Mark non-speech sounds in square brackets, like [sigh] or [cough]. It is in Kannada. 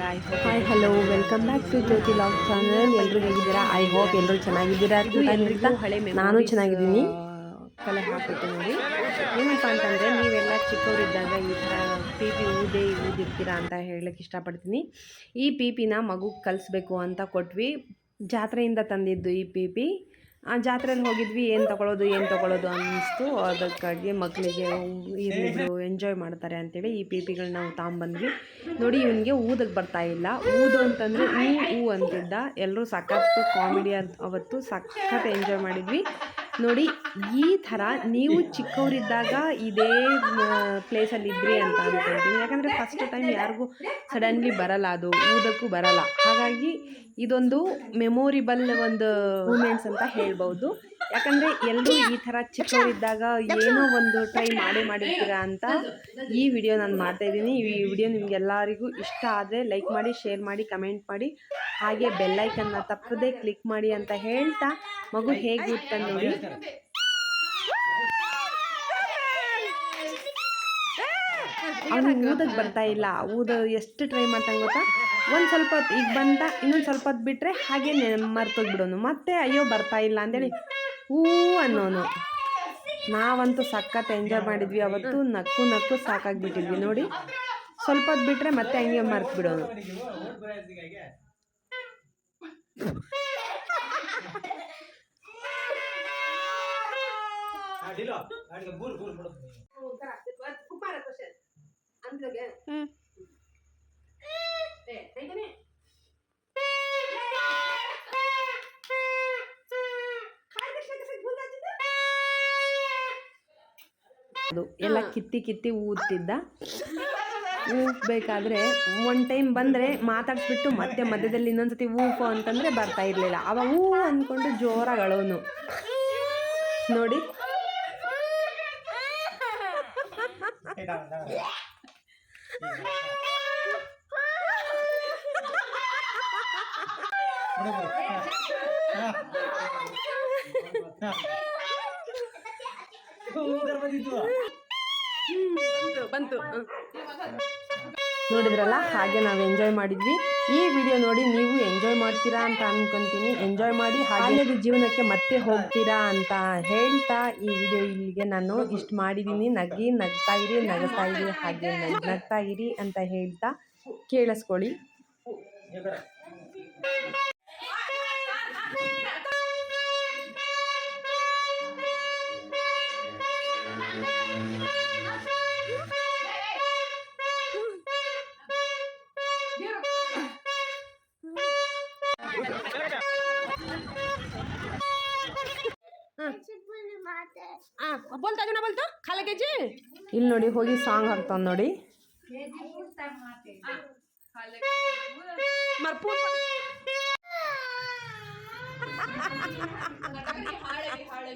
Hi hello welcome back to Jyothi log channel ಎಲ್ಲರೂ ಹೇಗಿದ್ದೀರಾ? ಐ ಹೋಪ್ ಎಲ್ಲರೂ ಚೆನ್ನಾಗಿದ್ದೀರಾ ನಾನು ಚೆನ್ನಾಗಿದ್ದೀನಿ. ಕಲೆ ಹಾಕ್ಬಿಟ್ಟು ನೋಡಿ. ಏನಪ್ಪ ಅಂತಂದರೆ ನೀವೆಲ್ಲ ಚಿಕ್ಕವರಿದ್ದಾಗ ಈ ಥರ ಪಿ ಪಿ ಊದೇ ಊದಿರ್ತೀರಾ ಅಂತ ಹೇಳಕ್ಕೆ ಇಷ್ಟಪಡ್ತೀನಿ. ಈ ಪಿ ಪಿನ ಮಗು ಕಲಿಸ್ಬೇಕು ಅಂತ ಕೊಟ್ವಿ. ಜಾತ್ರೆಯಿಂದ ತಂದಿದ್ದು ಈ ಪಿ ಪಿ. ಆ ಜಾತ್ರೆಯಲ್ಲಿ ಹೋಗಿದ್ವಿ, ಏನು ತಗೊಳ್ಳೋದು ಏನು ತಗೊಳ್ಳೋದು ಅನ್ನಿಸ್ತು. ಅದಕ್ಕಾಗಿ ಮಕ್ಕಳಿಗೆ ಇವರು ಎಂಜಾಯ್ ಮಾಡ್ತಾರೆ ಅಂತೇಳಿ ಈ ಪಿ ಪಿಗಳನ್ನ ನಾವು ತಗೊಂಬಂದ್ವಿ ನೋಡಿ, ಇವನಿಗೆ ಊದಕ್ಕೆ ಬರ್ತಾ ಇಲ್ಲ. ಊದು ಅಂತಂದರೆ ಹೂ ಹೂ ಅಂತಿದ್ದ. ಎಲ್ಲರೂ ಸಖತ್ ಕಾಮಿಡಿ ಅವತ್ತು ಸಖತ್ ಎಂಜಾಯ್ ಮಾಡಿದ್ವಿ. ನೋಡಿ, ಈ ಥರ ನೀವು ಚಿಕ್ಕವರಿದ್ದಾಗ ಇದೇ ಪ್ಲೇಸಲ್ಲಿ ಇದ್ರಿ ಅಂತ ಅಂದ್ಕೊಳ್ತೀನಿ ಯಾಕಂದರೆ ಫಸ್ಟ್ ಟೈಮ್ ಯಾರಿಗೂ ಸಡನ್ಲಿ ಬರಲ್ಲ ಅದು, ಊದಕ್ಕೂ ಬರಲ್ಲ. ಹಾಗಾಗಿ ಇದೊಂದು ಮೆಮೊರಿಬಲ್ ಒಂದು ಮೂಮೆಂಟ್ಸ್ ಅಂತ ಹೇಳ್ಬೋದು. ಯಾಕಂದರೆ ಎಲ್ಲರೂ ಈ ಥರ ಚಿಕ್ಕವರಿದ್ದಾಗ ಏನೋ ಒಂದು ಟ್ರೈ ಮಾಡಿ ಮಾಡಿರ್ತೀರಾ ಅಂತ ಈ ವಿಡಿಯೋ ನಾನು ಮಾಡ್ತಾಯಿದ್ದೀನಿ ಈ ವಿಡಿಯೋ ನಿಮಗೆಲ್ಲರಿಗೂ ಇಷ್ಟ ಆದರೆ ಲೈಕ್ ಮಾಡಿ ಶೇರ್ ಮಾಡಿ ಕಮೆಂಟ್ ಮಾಡಿ. ಹಾಗೆ ಬೆಲ್ಲೈಕನ್ನ ತಪ್ಪದೇ ಕ್ಲಿಕ್ ಮಾಡಿ ಅಂತ ಹೇಳ್ತಾ ಮಗು ಹೇಗೆ ನೋಡಿ. ಅವ್ನಿಗೆ ಊದಕ್ಕೆ ಬರ್ತಾ ಇಲ್ಲ. ಊದ ಎಷ್ಟು ಟ್ರೈ ಮಾಡ್ತಾನೆ ಗೊತ್ತಾ? ಒಂದು ಸ್ವಲ್ಪ ಹೊತ್ತು ಈಗ ಬಂತ ಇನ್ನೊಂದು ಸ್ವಲ್ಪ ಹೊತ್ತು ಬಿಟ್ಟರೆ ಹಾಗೆ ಮರ್ತೋಗ್ಬಿಡೋನು. ಮತ್ತೆ ಅಯ್ಯೋ ಬರ್ತಾ ಇಲ್ಲ ಅಂತೇಳಿ ಹೂ ಅನ್ನೋನು. ನಾವಂತೂ ಸಖತ್ ಎಂಜಾಯ್ ಮಾಡಿದ್ವಿ ಅವತ್ತು. ನಕ್ಕು ನಕ್ಕು ಸಾಕಾಗ್ಬಿಟ್ಟಿದ್ವಿ ನೋಡಿ. ಸ್ವಲ್ಪ ಹೊತ್ತು ಬಿಟ್ಟರೆ ಮತ್ತೆ ಹಂಗೆ ಮರ್ತು ಬಿಡೋನು [laughs] ಎಲ್ಲ ಕಿತ್ತಿ ಕಿತ್ತಿ ಊದ್ತಿದ್ದ. ಊದ್ಬೇಕಾದ್ರೆ ಒನ್ ಟೈಮ್ ಬಂದರೆ ಮಾತಾಡ್ಸ್ಬಿಟ್ಟು ಮತ್ತೆ ಮಧ್ಯದಲ್ಲಿ ಇನ್ನೊಂದ್ಸತಿ ಊಫು ಅಂತಂದರೆ ಬರ್ತಾ ಇರಲಿಲ್ಲ. ಅವ ಹೂ ಅಂದ್ಕೊಂಡು ಜೋರಾಗಿ ಅಳೋನು ನೋಡಿ ಬಂತು. ನೋಡಿದ್ರಲ್ಲ? ಹಾಗೆ ನಾವು ಎಂಜಾಯ್ ಮಾಡಿದ್ವಿ. ಈ ವಿಡಿಯೋ ನೋಡಿ ನೀವು ಎಂಜಾಯ್ ಮಾಡ್ತೀರಾ ಅಂತ ಅನ್ಕೊಂತೀನಿ. ಎಂಜಾಯ್ ಮಾಡಿ ಹಾಗೆ ಜೀವನಕ್ಕೆ ಮತ್ತೆ ಹೋಗ್ತೀರಾ ಅಂತ ಹೇಳ್ತಾ ಈ ವಿಡಿಯೋ ಇಲ್ಲಿಗೆ ನಾನು ಇಷ್ಟು ಮಾಡಿದ್ದೀನಿ. ನಗಿ ನಗ್ತಾ ಇರಿ ನಗ್ತಾ ಇರಿ ಹಾಗೆ ನಗ್ತಾ ಇರಿ ಅಂತ ಹೇಳ್ತಾ ಕೇಳಿಸ್ಕೊಳ್ಳಿ. ಬಂತ ಅದನ್ನ ಬಂತು ಖಾಲ ಕೆಜಿ ಇಲ್ಲಿ ನೋಡಿ ಹೋಗಿ ಸಾಂಗ್ ಹಾಕ್ತಾನೆ ನೋಡಿ. ಮರ್ಪೂರ್ ಹಾಳೆ